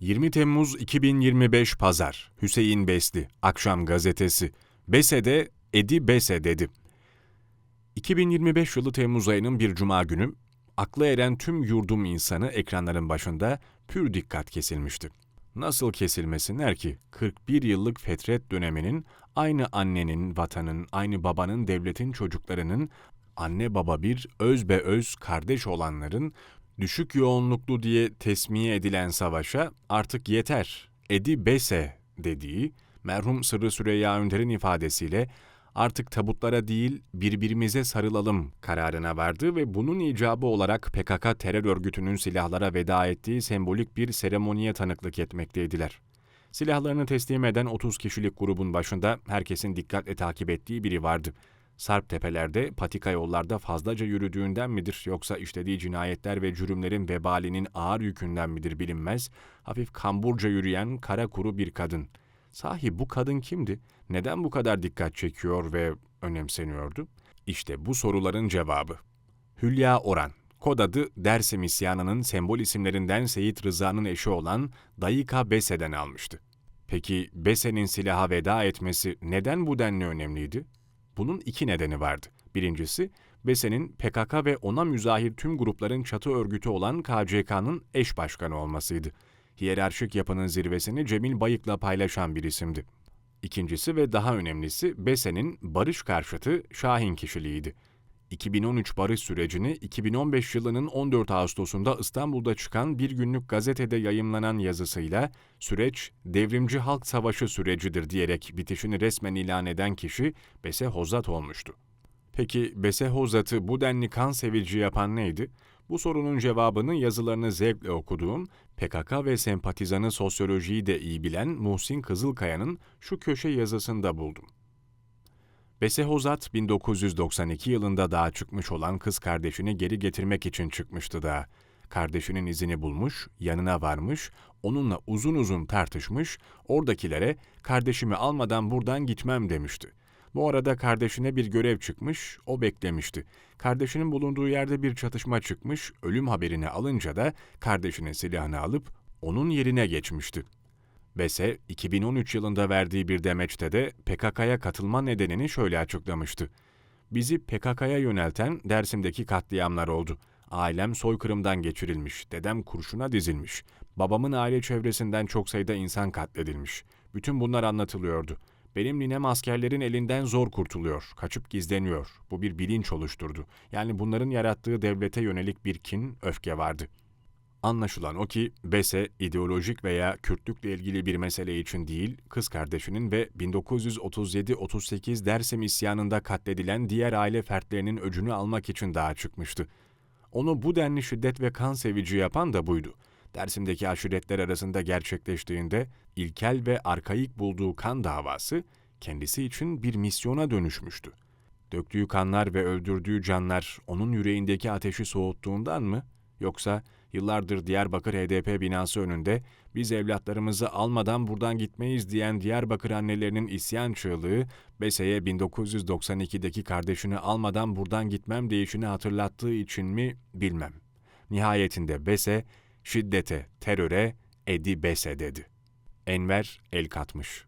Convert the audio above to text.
20 Temmuz 2025 Pazar Hüseyin Besli Akşam Gazetesi Bese'de Edi Bese dedi. 2025 yılı Temmuz ayının bir cuma günü aklı eren tüm yurdum insanı ekranların başında pür dikkat kesilmişti. Nasıl kesilmesinler ki 41 yıllık fetret döneminin aynı annenin, vatanın, aynı babanın, devletin çocuklarının anne baba bir öz be öz kardeş olanların düşük yoğunluklu diye tesmiye edilen savaşa artık yeter, edi bese dediği merhum Sırrı Süreyya Önder'in ifadesiyle artık tabutlara değil birbirimize sarılalım kararına vardı ve bunun icabı olarak PKK terör örgütünün silahlara veda ettiği sembolik bir seremoniye tanıklık etmekteydiler. Silahlarını teslim eden 30 kişilik grubun başında herkesin dikkatle takip ettiği biri vardı. Sarp tepelerde, patika yollarda fazlaca yürüdüğünden midir yoksa işlediği cinayetler ve cürümlerin vebalinin ağır yükünden midir bilinmez, hafif kamburca yürüyen kara kuru bir kadın. Sahi bu kadın kimdi? Neden bu kadar dikkat çekiyor ve önemseniyordu? İşte bu soruların cevabı. Hülya Oran, kod adı Dersim isyanının sembol isimlerinden Seyit Rıza'nın eşi olan Dayıka Bese'den almıştı. Peki Bese'nin silaha veda etmesi neden bu denli önemliydi? Bunun iki nedeni vardı. Birincisi, Bese'nin PKK ve ona müzahir tüm grupların çatı örgütü olan KCK'nın eş başkanı olmasıydı. Hiyerarşik yapının zirvesini Cemil Bayık'la paylaşan bir isimdi. İkincisi ve daha önemlisi Bese'nin barış karşıtı Şahin kişiliğiydi. 2013 barış sürecini 2015 yılının 14 Ağustos'unda İstanbul'da çıkan bir günlük gazetede yayımlanan yazısıyla süreç devrimci halk savaşı sürecidir diyerek bitişini resmen ilan eden kişi Bese Hozat olmuştu. Peki Bese Hozat'ı bu denli kan sevici yapan neydi? Bu sorunun cevabını yazılarını zevkle okuduğum, PKK ve sempatizanı sosyolojiyi de iyi bilen Muhsin Kızılkaya'nın şu köşe yazısında buldum. Bese Hozat 1992 yılında dağa çıkmış olan kız kardeşini geri getirmek için çıkmıştı da. Kardeşinin izini bulmuş, yanına varmış, onunla uzun uzun tartışmış, oradakilere kardeşimi almadan buradan gitmem demişti. Bu arada kardeşine bir görev çıkmış, o beklemişti. Kardeşinin bulunduğu yerde bir çatışma çıkmış, ölüm haberini alınca da kardeşinin silahını alıp onun yerine geçmişti. Bese, 2013 yılında verdiği bir demeçte de PKK'ya katılma nedenini şöyle açıklamıştı. Bizi PKK'ya yönelten Dersim'deki katliamlar oldu. Ailem soykırımdan geçirilmiş, dedem kurşuna dizilmiş, babamın aile çevresinden çok sayıda insan katledilmiş. Bütün bunlar anlatılıyordu. Benim ninem askerlerin elinden zor kurtuluyor, kaçıp gizleniyor. Bu bir bilinç oluşturdu. Yani bunların yarattığı devlete yönelik bir kin, öfke vardı. Anlaşılan o ki Bese ideolojik veya Kürtlükle ilgili bir mesele için değil, kız kardeşinin ve 1937-38 Dersim isyanında katledilen diğer aile fertlerinin öcünü almak için daha çıkmıştı. Onu bu denli şiddet ve kan sevici yapan da buydu. Dersim'deki aşiretler arasında gerçekleştiğinde ilkel ve arkaik bulduğu kan davası kendisi için bir misyona dönüşmüştü. Döktüğü kanlar ve öldürdüğü canlar onun yüreğindeki ateşi soğuttuğundan mı? Yoksa yıllardır Diyarbakır HDP binası önünde biz evlatlarımızı almadan buradan gitmeyiz diyen Diyarbakır annelerinin isyan çığlığı Bese'ye 1992'deki kardeşini almadan buradan gitmem deyişini hatırlattığı için mi bilmem. Nihayetinde Bese şiddete, teröre, edi bese dedi. Enver el katmış.